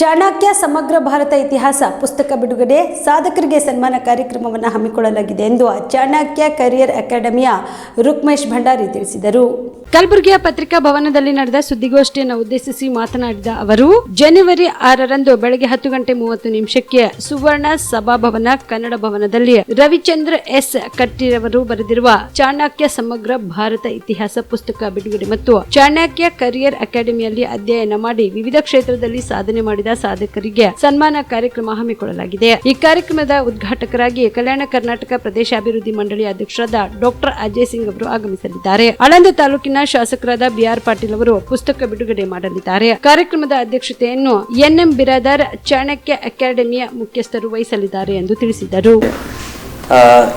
ಚಾಣಕ್ಯ ಸಮಗ್ರ ಭಾರತ ಇತಿಹಾಸ ಪುಸ್ತಕ ಬಿಡುಗಡೆ. ಸಾಧಕರಿಗೆ ಸನ್ಮಾನ ಕಾರ್ಯಕ್ರಮವನ್ನು ಹಮ್ಮಿಕೊಳ್ಳಲಾಗಿದೆ ಎಂದು ಚಾಣಕ್ಯ ಕರಿಯರ್ ಅಕಾಡೆಮಿಯ ರುಕ್ಮೇಶ್ ಭಂಡಾರಿ ತಿಳಿಸಿದರು. ಕಲಬುರಗಿಯ ಪತ್ರಿಕಾ ಭವನದಲ್ಲಿ ನಡೆದ ಸುದ್ದಿಗೋಷ್ಠಿಯನ್ನು ಉದ್ದೇಶಿಸಿ ಮಾತನಾಡಿದ ಅವರು, ಜನವರಿ ಆರರಂದು ಬೆಳಗ್ಗೆ ಹತ್ತು ಗಂಟೆ ಮೂವತ್ತು ನಿಮಿಷಕ್ಕೆ ಸುವರ್ಣ ಸಭಾಭವನ ಕನ್ನಡ ಭವನದಲ್ಲಿ ರವಿಚಂದ್ರ ಎಸ್ ಕಟ್ಟಿರವರು ಬರೆದಿರುವ ಚಾಣಕ್ಯ ಸಮಗ್ರ ಭಾರತ ಇತಿಹಾಸ ಪುಸ್ತಕ ಬಿಡುಗಡೆ ಮತ್ತು ಚಾಣಕ್ಯ ಕರಿಯರ್ ಅಕಾಡೆಮಿಯಲ್ಲಿ ಅಧ್ಯಯನ ಮಾಡಿ ವಿವಿಧ ಕ್ಷೇತ್ರದಲ್ಲಿ ಸಾಧನೆ ಮಾಡಿದ ಸಾಧಕರಿಗೆ ಸನ್ಮಾನ ಕಾರ್ಯಕ್ರಮ ಹಮ್ಮಿಕೊಳ್ಳಲಾಗಿದೆ. ಈ ಕಾರ್ಯಕ್ರಮದ ಉದ್ಘಾಟಕರಾಗಿ ಕಲ್ಯಾಣ ಕರ್ನಾಟಕ ಪ್ರದೇಶ ಅಭಿವೃದ್ಧಿ ಮಂಡಳಿ ಅಧ್ಯಕ್ಷರಾದ ಡಾಕ್ಟರ್ ಅಜಯ್ ಸಿಂಗ್ ಅವರು ಆಗಮಿಸಲಿದ್ದಾರೆ. ಆಳಂದ ತಾಲೂಕಿನ ಶಾಸಕರಾದ ಬಿಆರ್ ಪಾಟೀಲ್ ಅವರು ಪುಸ್ತಕ ಬಿಡುಗಡೆ ಮಾಡಲಿದ್ದಾರೆ. ಕಾರ್ಯಕ್ರಮದ ಅಧ್ಯಕ್ಷತೆಯನ್ನು ಎನ್ಎಂ ಬಿರಾದರ್ ಚಾಣಕ್ಯ ಅಕಾಡೆಮಿಯ ಮುಖ್ಯಸ್ಥರು ವಹಿಸಲಿದ್ದಾರೆ ಎಂದು ತಿಳಿಸಿದರು.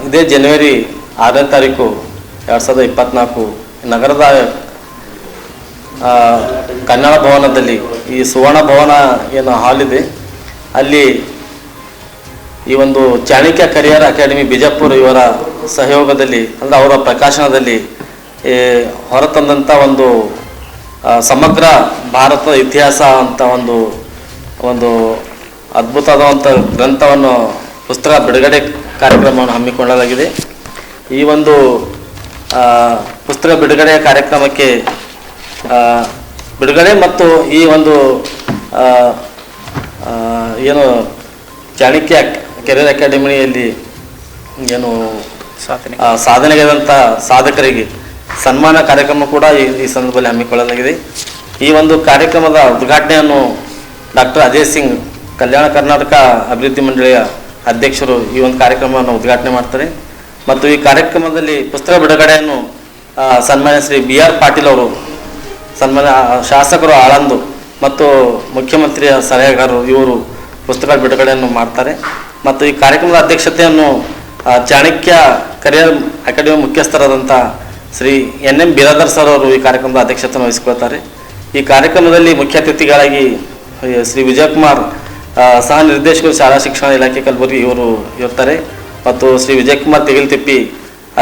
ಇದೇ ಜನವರಿ ಆರನೇ ತಾರೀಕು ಎರಡ್ ಸಾವಿರದ ಇಪ್ಪತ್ನಾಲ್ಕು ನಗರದ ಕನ್ನಡ ಭವನದಲ್ಲಿ ಈ ಸುವರ್ಣ ಭವನ ಏನು ಹಾಲ್ ಇದೆ, ಅಲ್ಲಿ ಈ ಒಂದು ಚಾಣಕ್ಯ ಕರಿಯರ್ ಅಕಾಡೆಮಿ ಬಿಜಾಪುರ ಇವರ ಸಹಯೋಗದಲ್ಲಿ, ಅಂದರೆ ಅವರ ಪ್ರಕಾಶನದಲ್ಲಿ ಹೊರತಂದಂಥ ಒಂದು ಸಮಗ್ರ ಭಾರತದ ಇತಿಹಾಸ ಅಂತ ಒಂದು ಒಂದು ಅದ್ಭುತವಾದಂಥ ಗ್ರಂಥವನ್ನು ಪುಸ್ತಕ ಬಿಡುಗಡೆ ಕಾರ್ಯಕ್ರಮವನ್ನು ಹಮ್ಮಿಕೊಳ್ಳಲಾಗಿದೆ. ಈ ಒಂದು ಪುಸ್ತಕ ಬಿಡುಗಡೆಯ ಕಾರ್ಯಕ್ರಮಕ್ಕೆ ಬಿಡುಗಡೆ ಮತ್ತು ಈ ಒಂದು ಏನು ಚಾಣಕ್ಯ ಕೆರಿಯರ್ ಅಕಾಡೆಮಿಯಲ್ಲಿ ಏನು ಸಾಧನೆ. ಸಾಧನೆಗೈದಂಥ ಸಾಧಕರಿಗೆ ಸನ್ಮಾನ ಕಾರ್ಯಕ್ರಮ ಕೂಡ ಈ ಈ ಸಂದರ್ಭದಲ್ಲಿ ಹಮ್ಮಿಕೊಳ್ಳಲಾಗಿದೆ. ಈ ಒಂದು ಕಾರ್ಯಕ್ರಮದ ಉದ್ಘಾಟನೆಯನ್ನು ಡಾಕ್ಟರ್ ಅಜಯ್ ಸಿಂಗ್ ಕಲ್ಯಾಣ ಕರ್ನಾಟಕ ಅಭಿವೃದ್ಧಿ ಮಂಡಳಿಯ ಅಧ್ಯಕ್ಷರು ಈ ಒಂದು ಕಾರ್ಯಕ್ರಮವನ್ನು ಉದ್ಘಾಟನೆ ಮಾಡ್ತಾರೆ. ಮತ್ತು ಈ ಕಾರ್ಯಕ್ರಮದಲ್ಲಿ ಪುಸ್ತಕ ಬಿಡುಗಡೆಯನ್ನು ಸನ್ಮಾನ್ಯ ಶ್ರೀ ಬಿ ಆರ್ ಪಾಟೀಲ್ ಅವರು ಸನ್ಮಾನ್ಯ ಶಾಸಕರು ಆಳಂದು ಮತ್ತು ಮುಖ್ಯಮಂತ್ರಿಯ ಸಲಹೆಗಾರರು ಇವರು ಪುಸ್ತಕ ಬಿಡುಗಡೆಯನ್ನು ಮಾಡ್ತಾರೆ. ಮತ್ತು ಈ ಕಾರ್ಯಕ್ರಮದ ಅಧ್ಯಕ್ಷತೆಯನ್ನು Chanakya career academy ಮುಖ್ಯಸ್ಥರಾದಂಥ Shri N M Biradar sir ಅವರು ಈ ಕಾರ್ಯಕ್ರಮದ ಅಧ್ಯಕ್ಷತೆಯನ್ನು ವಹಿಸಿಕೊಳ್ತಾರೆ. ಈ ಕಾರ್ಯಕ್ರಮದಲ್ಲಿ ಮುಖ್ಯ ಅತಿಥಿಗಳಾಗಿ ಶ್ರೀ ವಿಜಯಕುಮಾರ್ ಸಹ ನಿರ್ದೇಶಕರು ಶಾಲಾ ಶಿಕ್ಷಣ ಇಲಾಖೆ ಕಲಬುರಗಿ ಇವರು ಇರ್ತಾರೆ. ಮತ್ತು ಶ್ರೀ ವಿಜಯಕುಮಾರ್ ತೆಗಿಲ್ತಿಪ್ಪಿ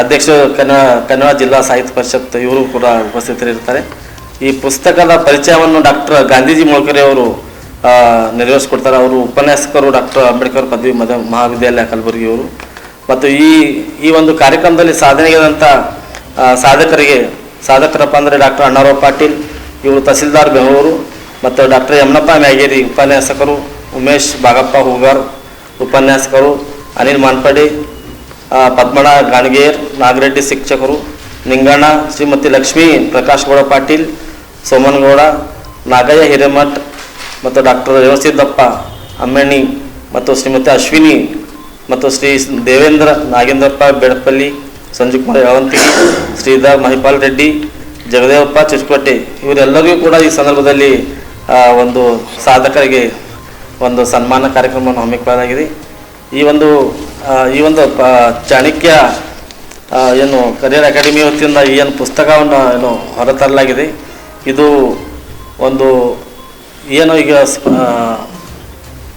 ಅಧ್ಯಕ್ಷರು ಕನ್ನಡ ಕನ್ನಡ ಜಿಲ್ಲಾ ಸಾಹಿತ್ಯ ಪರಿಷತ್ ಇವರು ಕೂಡ ಉಪಸ್ಥಿತರಿರ್ತಾರೆ. ಈ ಪುಸ್ತಕದ ಪರಿಚಯವನ್ನು ಡಾಕ್ಟರ್ ಗಾಂಧೀಜಿ ಮೊಳಕರೆ ಅವರು ನೆರವೇರಿಸ್ಕೊಡ್ತಾರೆ. ಅವರು ಉಪನ್ಯಾಸಕರು ಡಾಕ್ಟರ್ ಅಂಬೇಡ್ಕರ್ ಪದವಿ ಮದ, ಮಹಾವಿದ್ಯಾಲಯ ಕಲಬುರಗಿಯವರು. ಮತ್ತು ಈ ಈ ಒಂದು ಕಾರ್ಯಕ್ರಮದಲ್ಲಿ ಸಾಧನೆಗೆದಂಥ ಸಾಧಕರಿಗೆ, ಸಾಧಕರಪ್ಪ ಅಂದರೆ ಡಾಕ್ಟರ್ ಅಣ್ಣಾರಾವ್ ಪಾಟೀಲ್, ಇವರು ತಹಸೀಲ್ದಾರ್ ಬೆಂಗಳೂರು, ಮತ್ತು ಡಾಕ್ಟರ್ ಯಮನಪ್ಪ ಮ್ಯಾಗೇರಿ ಉಪನ್ಯಾಸಕರು, ಉಮೇಶ್ ಬಾಗಪ್ಪ ಹೂಗಾರ್ ಉಪನ್ಯಾಸಕರು, ಅನಿಲ್ ಮಾನ್ಪಡಿ ಪದ್ಮಣ ಗಾಣಗೇರ್ ನಾಗರೆಡ್ಡಿ ಶಿಕ್ಷಕರು ನಿಂಗಣ್ಣ, ಶ್ರೀಮತಿ ಲಕ್ಷ್ಮೀ, ಪ್ರಕಾಶ್ ಗೌಡ ಪಾಟೀಲ್ ಸೋಮನಗೌಡ ನಾಗಯ್ಯ ಹಿರೇಮಠ್ ಮತ್ತು ಡಾಕ್ಟರ್ ರೇವಸಿದ್ದಪ್ಪ, ಅಮ್ಮಣ್ಣಿ ಮತ್ತು ಶ್ರೀಮತಿ ಅಶ್ವಿನಿ ಮತ್ತು ಶ್ರೀ ದೇವೇಂದ್ರ ನಾಗೇಂದ್ರಪ್ಪ ಬೆಡಪಲ್ಲಿ ಸಂಜೀವ್ ಕುಮಾರ್ ಯಾವಂತಿ ಶ್ರೀಧರ್ ಮಹಿಪಾಲ್ ರೆಡ್ಡಿ, ಜಗದೇವಪ್ಪ ಚುಚ್ಕೋಟೆ ಇವರೆಲ್ಲರಿಗೂ ಕೂಡ ಈ ಸಂದರ್ಭದಲ್ಲಿ ಒಂದು ಸಾಧಕರಿಗೆ ಒಂದು ಸನ್ಮಾನ ಕಾರ್ಯಕ್ರಮವನ್ನು ಹಮ್ಮಿಕೊಳ್ಳಲಾಗಿದೆ. ಈ ಒಂದು ಈ ಒಂದು ಚಾಣಕ್ಯ ಏನು ಕರಿಯರ್ ಅಕಾಡೆಮಿ ವತಿಯಿಂದ ಏನು ಪುಸ್ತಕವನ್ನು ಏನು ಹೊರತರಲಾಗಿದೆ. ಇದು ಒಂದು ಏನು ಈಗ ಸ್ಪ-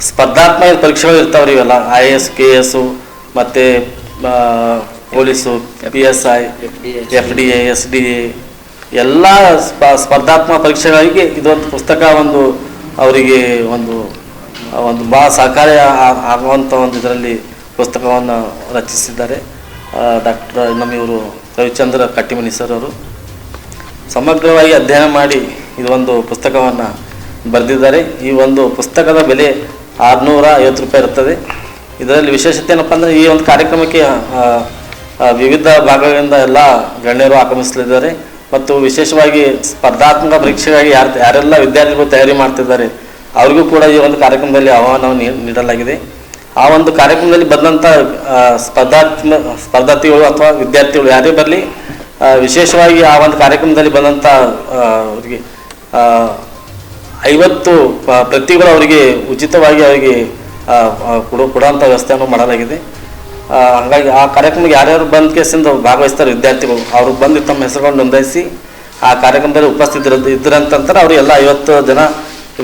ಸ್ಪರ್ಧಾತ್ಮಕ ಪರೀಕ್ಷೆಗಳು ಇರ್ತಾವ್ರಿ ಇವೆಲ್ಲ. I A S K S ಮತ್ತು police P S I F D A S D A ಎಲ್ಲ ಸ್ಪ, ಸ್ಪರ್ಧಾತ್ಮಕ ಪರೀಕ್ಷೆಗಳಿಗೆ ಇದೊಂದು ಪುಸ್ತಕ ಒಂದು ಅವರಿಗೆ ಒಂದು ಒಂದು ಭಾಳ ಸಹಕಾರಿ ಆಗುವಂಥ ಒಂದು ಇದರಲ್ಲಿ ಪುಸ್ತಕವನ್ನು ರಚಿಸಿದ್ದಾರೆ. ಡಾಕ್ಟರ್ ನಮ್ಮ ಇವರು ರವಿಚಂದ್ರ ಕಟ್ಟಿಮನಿ ಸರ್ ಅವರು. ಸಮಗ್ರವಾಗಿ ಅಧ್ಯಯನ ಮಾಡಿ ಇದೊಂದು ಪುಸ್ತಕವನ್ನು ಬರೆದಿದ್ದಾರೆ. ಈ ಒಂದು ಪುಸ್ತಕದ ಬೆಲೆ ಆರುನೂರ ಐವತ್ತು ರೂಪಾಯಿ ಇರ್ತದೆ ಇದರಲ್ಲಿ ವಿಶೇಷತೆ ಏನಪ್ಪ ಅಂದರೆ ಈ ಒಂದು ಕಾರ್ಯಕ್ರಮಕ್ಕೆ ವಿವಿಧ ಭಾಗಗಳಿಂದ ಎಲ್ಲ ಗಣ್ಯರು ಆಗಮಿಸಲಿದ್ದಾರೆ. ಮತ್ತು ವಿಶೇಷವಾಗಿ ಸ್ಪರ್ಧಾತ್ಮಕ ಪರೀಕ್ಷೆಗಾಗಿ ಯಾರು, ಯಾರೆಲ್ಲ ವಿದ್ಯಾರ್ಥಿಗಳು ತಯಾರಿ ಮಾಡ್ತಿದ್ದಾರೆ, ಅವ್ರಿಗೂ ಕೂಡ ಈ ಒಂದು ಕಾರ್ಯಕ್ರಮದಲ್ಲಿ ಆಹ್ವಾನವನ್ನು ನೀಡಲಾಗಿದೆ. ಆ ಒಂದು ಕಾರ್ಯಕ್ರಮದಲ್ಲಿ ಬಂದಂಥ ಸ್ಪರ್ಧಾತ್ಮ, ಸ್ಪರ್ಧಾರ್ಥಿಗಳು ಅಥವಾ ವಿದ್ಯಾರ್ಥಿಗಳು ಯಾರೇ ಬರಲಿ ವಿಶೇಷವಾಗಿ ಆ ಒಂದು ಕಾರ್ಯಕ್ರಮದಲ್ಲಿ ಬಂದಂಥ ಅವರಿಗೆ ಐವತ್ತು ಪ್ರತಿಗಳು ಅವರಿಗೆ ಉಚಿತವಾಗಿ ಅವರಿಗೆ ಕೊಡೋ ಕೊಡೋಂಥ ವ್ಯವಸ್ಥೆಯನ್ನು ಮಾಡಲಾಗಿದೆ. ಹಾಗಾಗಿ ಆ ಕಾರ್ಯಕ್ರಮಕ್ಕೆ ಯಾರ್ಯಾರು ಬಂದ ಕೇಸಿಂದ ಭಾಗವಹಿಸ್ತಾರೆ ವಿದ್ಯಾರ್ಥಿಗಳು, ಅವ್ರು ಬಂದು ತಮ್ಮ ಹೆಸರುಗಳನ್ನು ನೋಂದಾಯಿಸಿ ಆ ಕಾರ್ಯಕ್ರಮದಲ್ಲಿ ಉಪಸ್ಥಿತರು ಇದ್ರಂತಂದ್ರೆ ಅವರಿಗೆಲ್ಲ ಐವತ್ತು ಜನ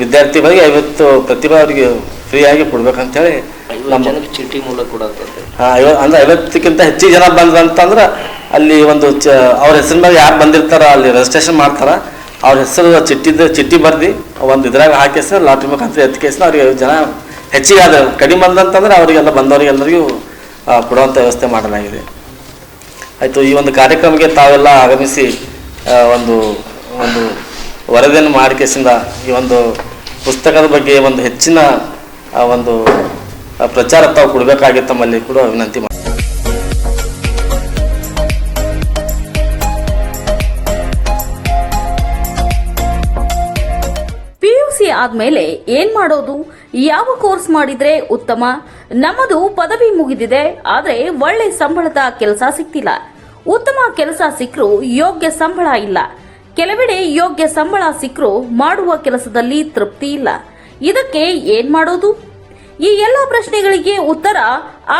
ವಿದ್ಯಾರ್ಥಿಗಳಿಗೆ ಐವತ್ತು ಪ್ರತಿಭೆ ಅವರಿಗೆ ಫ್ರೀಯಾಗಿ ಕೊಡ್ಬೇಕಂತೇಳಿ ಚೀಟಿ ಮೂಲಕ ಅಂದ್ರೆ ಐವತ್ತಕ್ಕಿಂತ ಹೆಚ್ಚಿಗೆ ಜನ ಬಂದ್ರಂತಂದ್ರೆ ಅಲ್ಲಿ ಒಂದು ಚ ಅವ್ರ ಹೆಸರಿನ ಮೇಲೆ ಯಾರು ಬಂದಿರ್ತಾರ ಅಲ್ಲಿ ರಿಜಿಸ್ಟ್ರೇಷನ್ ಮಾಡ್ತಾರ. ಅವ್ರ ಹೆಸರು ಚಿಟ್ಟಿದ ಚಿಟ್ಟಿ ಬರ್ದು ಒಂದು ಇದ್ರಾಗ ಹಾಕಿಸ ಲಾಟ್ರಿ ಮುಖಾಂತರ ಎತ್ತಿಕೇಸ ಅವ್ರಿಗೆ ಜನ ಹೆಚ್ಚಿಗೆ ಆದ್ರೆ ಕಡಿಮೆ ಬಂದಂತಂದ್ರೆ ಅವರಿಗೆಲ್ಲ ಬಂದವರಿಗೆಲ್ಲರಿಗೂ ಕೊಡುವಂಥ ವ್ಯವಸ್ಥೆ ಮಾಡಲಾಗಿದೆ. ಆಯಿತು ಈ ಒಂದು ಕಾರ್ಯಕ್ರಮಕ್ಕೆ ತಾವೆಲ್ಲ ಆಗಮಿಸಿ ಒಂದು ಒಂದು ವರದಿಯನ್ನು ಮಾಡಿಕೇಸಿಂದ ಈ ಒಂದು ಪುಸ್ತಕದ ಬಗ್ಗೆ ಒಂದು ಹೆಚ್ಚಿನ ಒಂದು ಪ್ರಚಾರ ತಾವು ಕೊಡಬೇಕಾಗಿ ತಮ್ಮಲ್ಲಿ ಕೂಡ ವಿನಂತಿ ಮಾಡಿ ಪಿಯುಸಿ ಆದ್ಮೇಲೆ ಏನ್ ಮಾಡೋದು? ಯಾವ ಕೋರ್ಸ್ ಮಾಡಿದ್ರೆ ಉತ್ತಮ? ನಮ್ಮದು ಪದವಿ ಮುಗಿದಿದೆ, ಆದ್ರೆ ಒಳ್ಳೆ ಸಂಬಳದ ಕೆಲಸ ಸಿಕ್ತಿಲ್ಲ. ಉತ್ತಮ ಕೆಲಸ ಸಿಕ್ಕರೂ ಯೋಗ್ಯ ಸಂಬಳ ಇಲ್ಲ. ಕೆಲವೆಡೆ ಯೋಗ್ಯ ಸಂಬಳ ಸಿಕ್ಕರೂ ಮಾಡುವ ಕೆಲಸದಲ್ಲಿ ತೃಪ್ತಿ ಇಲ್ಲ. ಇದಕ್ಕೆ ಏನ್ ಮಾಡೋದು? ಈ ಎಲ್ಲ ಪ್ರಶ್ನೆಗಳಿಗೆ ಉತ್ತರ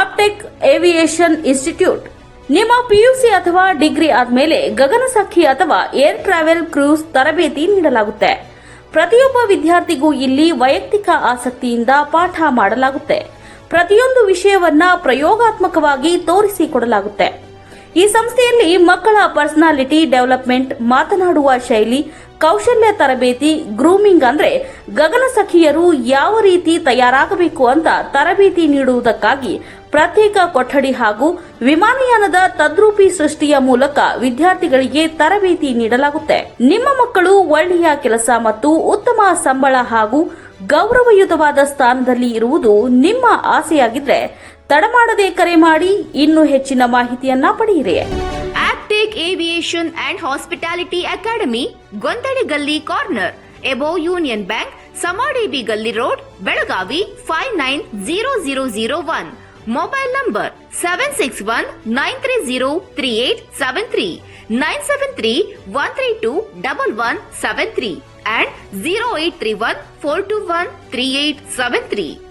ಆಪ್ಟೆಕ್ ಏವಿಯೇಷನ್ ಇನ್ಸ್ಟಿಟ್ಯೂಟ್. ನಿಮ್ಮ ಪಿಯುಸಿ ಅಥವಾ ಡಿಗ್ರಿ ಆದ್ಮೇಲೆ ಗಗನಸಖಿ ಅಥವಾ ಏರ್ ಟ್ರಾವೆಲ್ ಕ್ರೂಸ್ ತರಬೇತಿ ನೀಡಲಾಗುತ್ತೆ. ಪ್ರತಿಯೊಬ್ಬ ವಿದ್ಯಾರ್ಥಿಗೂ ಇಲ್ಲಿ ವೈಯಕ್ತಿಕ ಆಸಕ್ತಿಯಿಂದ ಪಾಠ ಮಾಡಲಾಗುತ್ತೆ. ಪ್ರತಿಯೊಂದು ವಿಷಯವನ್ನ ಪ್ರಯೋಗಾತ್ಮಕವಾಗಿ ತೋರಿಸಿಕೊಡಲಾಗುತ್ತೆ. ಈ ಸಂಸ್ಥೆಯಲ್ಲಿ ಮಕ್ಕಳ ಪರ್ಸನಾಲಿಟಿ ಡೆವಲಪ್ಮೆಂಟ್, ಮಾತನಾಡುವ ಶೈಲಿ ಕೌಶಲ್ಯ ತರಬೇತಿ ಗ್ರೂಮಿಂಗ್ ಅಂದ್ರೆ ಗಗನ ಸಖಿಯರು ಯಾವ ರೀತಿ ತಯಾರಾಗಬೇಕು ಅಂತ ತರಬೇತಿ ನೀಡುವುದಕ್ಕಾಗಿ ಪ್ರತ್ಯೇಕ ಕೊಠಡಿ ಹಾಗೂ ವಿಮಾನಯಾನದ ತದ್ರೂಪಿ ಸೃಷ್ಟಿಯ ಮೂಲಕ ವಿದ್ಯಾರ್ಥಿಗಳಿಗೆ ತರಬೇತಿ ನೀಡಲಾಗುತ್ತೆ. ನಿಮ್ಮ ಮಕ್ಕಳು ಒಳ್ಳೆಯ ಕೆಲಸ ಮತ್ತು ಉತ್ತಮ ಸಂಬಳ ಹಾಗೂ ಗೌರವಯುತವಾದ ಸ್ಥಾನದಲ್ಲಿ ಇರುವುದು ನಿಮ್ಮ ಆಸೆಯಾಗಿದ್ರೆ ತಡಮಾಡದೆ ಕರೆ ಮಾಡಿ ಇನ್ನೂ ಹೆಚ್ಚಿನ ಮಾಹಿತಿಯನ್ನ ಪಡೆಯಿರಿ. Aviation and Hospitality Academy, Guntari Gali Corner, above Union Bank, Samadhi Gali Road, Belagavi 590001. Mobile number 761-930-3873, and 0831-421-3873.